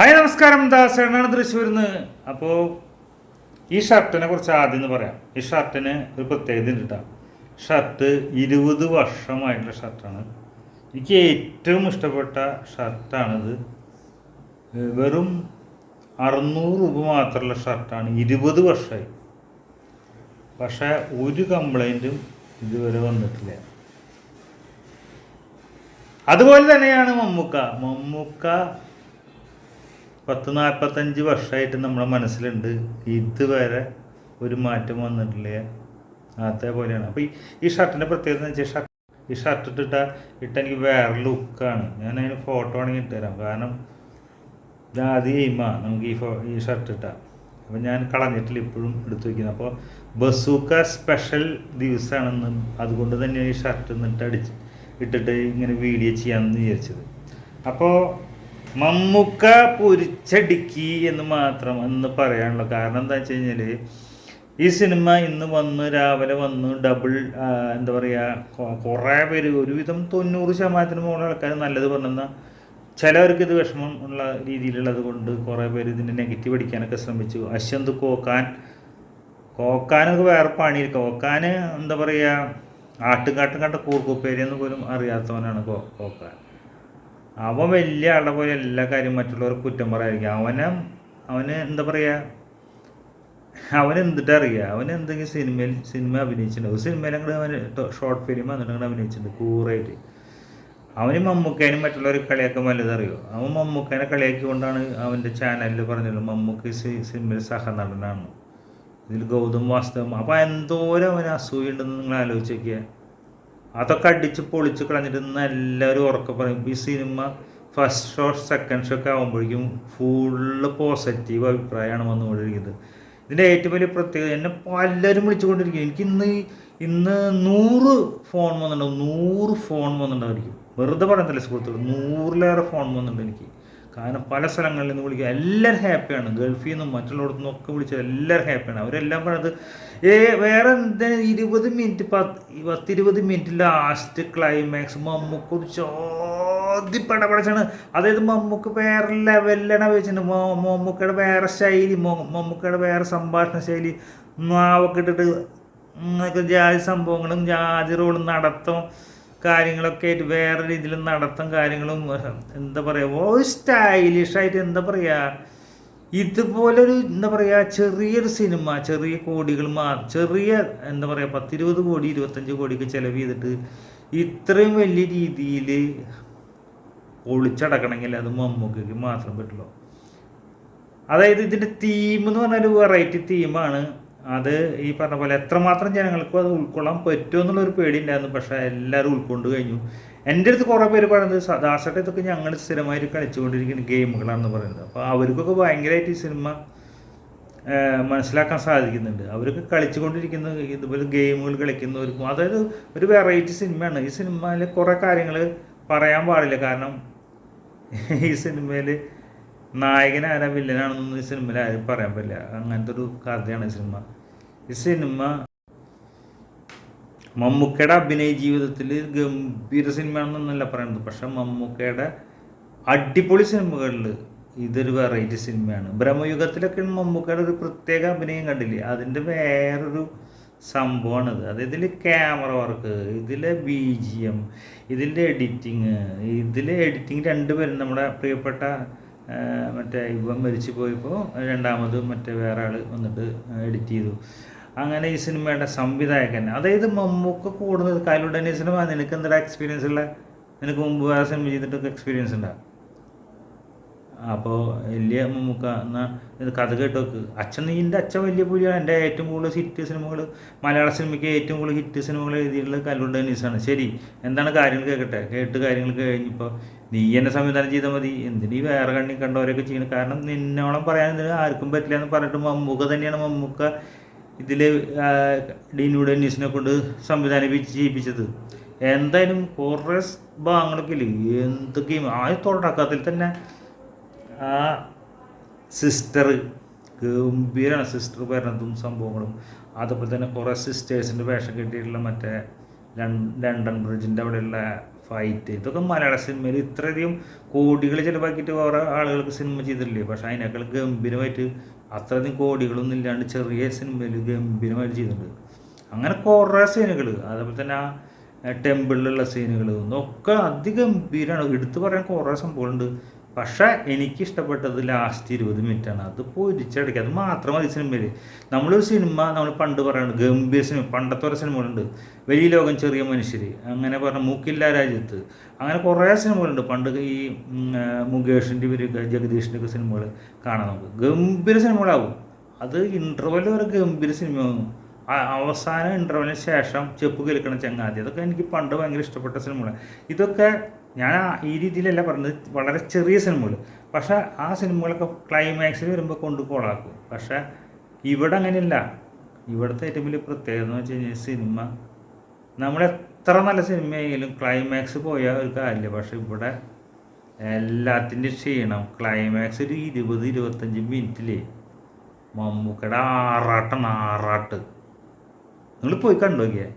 Hi നമസ്കാരം. ദാസേണാണ് തൃശ്ശൂരിൽ നിന്ന് അപ്പോൾ ഈ ഷർട്ടിനെ കുറിച്ച് ആദ്യം എന്ന് പറയാം. ഈ ഷർട്ടിന് ഒരു പ്രത്യേകത ഉണ്ട് ഷർട്ട് ഇരുപത് വർഷമായിട്ടുള്ള ഷർട്ടാണ്. എനിക്ക് ഏറ്റവും ഇഷ്ടപ്പെട്ട ഷർട്ടാണിത്. വെറും അറുന്നൂറ് രൂപ മാത്രമുള്ള ഷർട്ടാണ്. ഇരുപത് വർഷമായി. പക്ഷേ ഒരു കംപ്ലൈന്റും ഇതുവരെ വന്നിട്ടില്ല. അതുപോലെ തന്നെയാണ് മമ്മൂക്ക. മമ്മൂക്ക പത്ത് നാൽപ്പത്തഞ്ച് വർഷമായിട്ട് നമ്മുടെ മനസ്സിലുണ്ട്. ഇതുവരെ ഒരു മാറ്റം വന്നിട്ടില്ല? അതേപോലെയാണ്. അപ്പോൾ ഈ ഷർട്ടിന്റെ പ്രത്യേകത എന്ന് വെച്ചാൽ ഷർട്ട് ഈ ഷർട്ട് ഇട്ടിട്ട ഇട്ട എനിക്ക് വേറെ ലുക്കാണ്. ഞാൻ അതിന് ഫോട്ടോ ആണെങ്കിൽ ഇട്ടുതരാം കാരണം ഇത് ആദ്യം എയിമാണ് നമുക്ക് ഈ ഫോ ഈ ഷർട്ട് ഇട്ടാൽ അപ്പോൾ ഞാൻ കളഞ്ഞിട്ടില്ല ഇപ്പോഴും എടുത്തു വയ്ക്കുന്നത് അപ്പോൾ ബസൂക്ക സ്പെഷ്യൽ ദിവസമാണെന്ന് അതുകൊണ്ട് തന്നെ ഈ ഷർട്ട് എന്നിട്ട് അടിച്ച് ഇട്ടിട്ട് ഇങ്ങനെ വീഡിയോ ചെയ്യാമെന്ന് വിചാരിച്ചത്. അപ്പോൾ മമ്മൂക്ക പൊരിച്ചടുക്കി എന്ന് മാത്രം എന്ന് പറയാനുള്ളൂ. കാരണം എന്താ വെച്ച് കഴിഞ്ഞാൽ ഈ സിനിമ ഇന്ന് വന്ന് രാവിലെ വന്ന് ഡബിൾ എന്താ പറയുക കുറേ പേര് ഒരുവിധം തൊണ്ണൂറ് ശതമാനത്തിന് മുകളിൽ ആൾക്കാർ നല്ലത് പറഞ്ഞെന്ന ചിലവർക്ക് ഇത് വിഷമം ഉള്ള രീതിയിലുള്ളത് കൊണ്ട് കുറേ പേര് ഇതിന്റെ നെഗറ്റീവ് അടിക്കാനൊക്കെ ശ്രമിച്ചു. അശ്വന്ത് കോക്കാൻ കോക്കാനൊക്കെ വേറെ പണി കോക്കാൻ എന്താ പറയുക ആട്ടുകാട്ടും കണ്ട കൂർക്കുപ്പേരി എന്ന് പോലും അറിയാത്തവനാണ് കോക്കാൻ. അവൻ വലിയ ആളുടെ പോലെ എല്ലാ കാര്യം മറ്റുള്ളവർക്ക് കുറ്റം പറയായിരിക്കും അവനെ അവന് എന്താ പറയുക അവൻ എന്തിട്ട് അറിയുക അവൻ എന്തെങ്കിലും സിനിമയിൽ സിനിമ അഭിനയിച്ചിട്ടുണ്ട് ഒരു സിനിമയിൽ അങ്ങോട്ട് അവൻ ഷോർട്ട് ഫിലിം വന്നിട്ട് അങ്ങോട്ട് അഭിനയിച്ചിട്ടുണ്ട് കൂറായിട്ട്. അവന് മമ്മൂക്കേനും മറ്റുള്ളവർ കളിയാക്കാൻ വല്ലതും അറിയോ? അവൻ മമ്മൂക്കേനെ കളിയാക്കിക്കൊണ്ടാണ് അവന്റെ ചാനലിൽ പറഞ്ഞത് മമ്മൂക്ക് സിനിമയിൽ സഹനടനാണ്. ഇതിൽ ഗൗതം വാസ്തവം. അപ്പോൾ എന്തോരം അവന് അസൂയുണ്ടെന്ന് നിങ്ങൾ ആലോചിച്ചേക്കുക അതൊക്കെ അടിച്ച് പൊളിച്ച് കളഞ്ഞിട്ട് എല്ലാവരും ഉറക്കം പറയും ഈ cinema first show second show ഒക്കെ ആകുമ്പോഴേക്കും ഫുള്ള് പോസിറ്റീവ് അഭിപ്രായമാണ് വന്നുകൊണ്ടിരിക്കുന്നത്. ഇതിന്റെ ഏറ്റവും വലിയ പ്രത്യേകത എന്നെ പലരും വിളിച്ചുകൊണ്ടിരിക്കും. എനിക്ക് ഇന്ന് ഇന്ന് നൂറ് ഫോൺ വന്നിട്ടുണ്ടാവും. നൂറ് ഫോൺ വന്നിട്ടുണ്ടായിരിക്കും വെറുതെ പറയുന്നില്ല സുഹൃത്തുക്കൾ നൂറിലേറെ ഫോൺ വന്നിട്ടുണ്ട് എനിക്ക്. കാരണം പല സ്ഥലങ്ങളിൽ നിന്ന് വിളിക്കുക. എല്ലാവരും ഹാപ്പിയാണ് ഗൾഫിൽ നിന്നും മറ്റുള്ളടത്തു നിന്നൊക്കെ ഒക്കെ വിളിച്ചത് എല്ലാവരും ഹാപ്പിയാണ് അവരെല്ലാം പറയുന്നത് ഏ വേറെ എന്താ ഇരുപത് മിനിറ്റ് പത്ത് പത്തിരുപത് മിനിറ്റ് ലാസ്റ്റ് ക്ലൈമാക്സ് മമ്മൂക്കൊരു പട പടപടച്ചാണ്. അതായത് മമ്മൂക്ക് വേറെ ലെവലിലാണ് വെച്ചിട്ടുണ്ട് മമ്മൂക്കയുടെ വേറെ ശൈലി മമ്മൂക്കയുടെ വേറെ സംഭാഷണ ശൈലി നാവൊക്കെ ഇട്ടിട്ട് ജാതി സംഭവങ്ങളും ജാതി റോളും നടത്തും കാര്യങ്ങളൊക്കെ ആയിട്ട് വേറെ രീതിയിൽ നടത്തും കാര്യങ്ങളും എന്താ പറയുക ഒരു സ്റ്റൈലിഷ് ആയിട്ട് എന്താ പറയുക ഇതുപോലൊരു എന്താ പറയുക ചെറിയൊരു സിനിമ ചെറിയ കോടികൾ മാ ചെറിയ എന്താ പറയുക പത്തിരുപത് കോടി ഇരുപത്തഞ്ച് കോടിക്ക് ചിലവ് ചെയ്തിട്ട് ഇത്രയും വലിയ രീതിയിൽ ഒളിച്ചടക്കണമെങ്കിൽ അത് മമ്മൂക്കയ്ക്ക് മാത്രം പറ്റുള്ളൂ. അതായത് ഇതിന്റെ തീം എന്ന് പറഞ്ഞാൽ വെറൈറ്റി തീമാണ് അത് ഈ പറഞ്ഞ പോലെ എത്രമാത്രം ജനങ്ങൾക്കും അത് ഉൾക്കൊള്ളാൻ പറ്റുമോ എന്നുള്ളൊരു പേടി ഉണ്ടായിരുന്നു പക്ഷെ എല്ലാവരും ഉൾക്കൊണ്ട് കഴിഞ്ഞു. എന്റെ അടുത്ത് കുറേ പേര് പറയുന്നത് ദാസട്ടെ ഇതൊക്കെ ഞങ്ങൾ സ്ഥിരമായിട്ട് കളിച്ചുകൊണ്ടിരിക്കുന്ന ഗെയിമുകളാണെന്ന് പറയുന്നത്. അപ്പോൾ അവർക്കൊക്കെ ഭയങ്കരമായിട്ട് ഈ സിനിമ മനസ്സിലാക്കാൻ സാധിക്കുന്നുണ്ട്. അവരൊക്കെ കളിച്ചുകൊണ്ടിരിക്കുന്ന ഇതുപോലെ ഗെയിമുകൾ കളിക്കുന്നവർക്കും അതായത് ഒരു വെറൈറ്റി സിനിമയാണ്. ഈ സിനിമയിൽ കുറേ കാര്യങ്ങൾ പറയാൻ പാടില്ല. കാരണം ഈ സിനിമയിൽ നായകൻ ആരാ വില്ലനാണെന്നൊന്നും ഈ സിനിമയിൽ ആരും പറയാൻ പറ്റില്ല. അങ്ങനത്തെ ഒരു കഥയാണ് ഈ സിനിമ ഈ സിനിമ മമ്മൂക്കയുടെ അഭിനയ ജീവിതത്തിൽ ഗംഭീര സിനിമയാണെന്നല്ല പറയുന്നത് പക്ഷെ മമ്മൂക്കയുടെ അടിപൊളി സിനിമകളിൽ ഇതൊരു വെറൈറ്റി സിനിമയാണ് ബ്രഹ്മയുഗത്തിലൊക്കെ മമ്മൂക്കയുടെ ഒരു പ്രത്യേക അഭിനയം കണ്ടില്ലേ? അതിന്റെ വേറൊരു സംഭവമാണിത് അത്. ഇതിൽ ക്യാമറ വർക്ക് ഇതിലെ ബി ജി എം ഇതിന്റെ എഡിറ്റിങ് ഇതിലെ എഡിറ്റിങ് രണ്ടുപേരും നമ്മുടെ പ്രിയപ്പെട്ട മറ്റേ ഇവൻ മരിച്ചു പോയപ്പോൾ രണ്ടാമത് മറ്റേ വേറെ ആൾ വന്നിട്ട് എഡിറ്റ് ചെയ്തു. അങ്ങനെ ഈ സിനിമയുടെ സംവിധായകൻ അതായത് മമ്മൂക്ക കൂടുന്നത് കാലുടനീസിനും നിനക്ക് എന്താ എക്സ്പീരിയൻസ് ഉള്ള? നിനക്ക് മുമ്പ് വേറെ സിനിമ ചെയ്തിട്ടൊക്കെ എക്സ്പീരിയൻസ് ഉണ്ടാ? അപ്പോൾ വലിയ മമ്മൂക്ക എന്നാൽ കഥ കേട്ടോ അച്ഛൻ നീന്റെ അച്ഛൻ വലിയ പുലിയാണ്. എന്റെ ഏറ്റവും കൂടുതൽ ഹിറ്റ് സിനിമകൾ മലയാള സിനിമയ്ക്ക് ഏറ്റവും കൂടുതൽ ഹിറ്റ് സിനിമകൾ എഴുതിയിട്ടുള്ളത് കല്ലുണ്ട ഡെന്നീസാണ് ശരി എന്താണ് കാര്യങ്ങൾ കേൾക്കട്ടെ കേട്ട് കാര്യങ്ങൾ കഴിഞ്ഞപ്പോൾ നീ എന്നെ സംവിധാനം ചെയ്താൽ മതി. എന്തിനീ വേറെ കണ്ണി കണ്ടവരൊക്കെ ചെയ്യണം? കാരണം നിന്നോളം പറയാൻ ആർക്കും പറ്റില്ല എന്ന് പറഞ്ഞിട്ട് മമ്മൂക്ക തന്നെയാണ് മമ്മൂക്ക ഇതിൽ ഡീനു ഡെന്നീസിനെ കൊണ്ട് സംവിധാനിപ്പിച്ച് ചെയ്യിപ്പിച്ചത്. എന്തായാലും കുറേ ഭാഗങ്ങളൊക്കെ ഇല്ലേ? എന്തൊക്കെയും. ആ തുടക്കത്തിൽ തന്നെ ആ സിസ്റ്റർ ഗംഭീരമാണ് സിസ്റ്റർ വരണതും സംഭവങ്ങളും. അതുപോലെ തന്നെ കുറേ സിസ്റ്റേഴ്സിന്റെ വേഷം കെട്ടിയിട്ടുള്ള മറ്റേ ലണ്ടൻ ബ്രിഡ്ജിന്റെ അവിടെയുള്ള ഫൈറ്റ് ഇതൊക്കെ മലയാള സിനിമയിൽ ഇത്രയധികം കോടികൾ ചിലവാക്കിയിട്ട് വേറെ ആളുകൾക്ക് സിനിമ ചെയ്തിട്ടില്ലേ? പക്ഷെ അതിനേക്കാൾ ഗംഭീരമായിട്ട് അത്രയധികം കോടികളൊന്നും ഇല്ലാണ്ട് ചെറിയ സിനിമയിൽ ഗംഭീരമായിട്ട് ചെയ്തിട്ടുണ്ട്. അങ്ങനെ കുറേ സീനുകൾ അതേപോലെ തന്നെ ആ ടെമ്പിളിലുള്ള സീനുകൾ ഒക്കെ അതിഗംഭീരമാണ് എടുത്തു പറയാൻ കുറേ സംഭവങ്ങളുണ്ട്. പക്ഷേ എനിക്കിഷ്ടപ്പെട്ടത് ലാസ്റ്റ് ഇരുപത് മിനിറ്റാണ്. അത് പൊരിച്ചടിക്കുക. അത് മാത്രം മതി സിനിമയിൽ നമ്മളൊരു സിനിമ നമ്മൾ പണ്ട് പറയുന്നത് ഗംഭീര സിനിമ പണ്ടത്തെ ഒരു സിനിമകളുണ്ട് വലിയ ലോകം ചെറിയ മനുഷ്യർ അങ്ങനെ പറഞ്ഞ മൂക്കില്ല രാജ്യത്ത്. അങ്ങനെ കുറേ സിനിമകളുണ്ട് പണ്ട് ഈ മുകേഷിന്റെ ഇവർ ജഗദീഷിന്റെ ഒക്കെ സിനിമകൾ കാണാൻ നമുക്ക്. ഗംഭീര സിനിമകളാവും. അത് ഇന്റർവെൽ വരെ ഗംഭീര സിനിമയാകും അവസാന ഇന്റർവെലിന് ശേഷം ചെപ്പ് കേൾക്കണ ചങ്ങാതി. അതൊക്കെ എനിക്ക് പണ്ട് ഭയങ്കര ഇഷ്ടപ്പെട്ട സിനിമകളാണ് ഇതൊക്കെ ഞാൻ ആ- ഈ രീതിയിലല്ല പറഞ്ഞത്. വളരെ ചെറിയ സിനിമകൾ പക്ഷേ ആ സിനിമകളൊക്കെ ക്ലൈമാക്സിൽ വരുമ്പോൾ കൊണ്ട് കോളാക്കും. പക്ഷേ ഇവിടെ അങ്ങനെയല്ല. ഇവിടുത്തെ ഏറ്റവും വലിയ പ്രത്യേകത എന്ന് വെച്ച് കഴിഞ്ഞാൽ സിനിമ. നമ്മൾ എത്ര നല്ല സിനിമയായാലും ക്ലൈമാക്സ് പോയ ഒരു കാര്യമില്ല. പക്ഷെ ഇവിടെ എല്ലാത്തിന്റെയും ക്ഷീണം. ക്ലൈമാക്സ് ഒരു ഇരുപത് ഇരുപത്തഞ്ച് മിനിറ്റിൽ മമ്മൂക്കയുടെ ആറാട്ടാണ് ആറാട്ട്. നിങ്ങൾ പോയി കണ്ടു നോക്കിയേ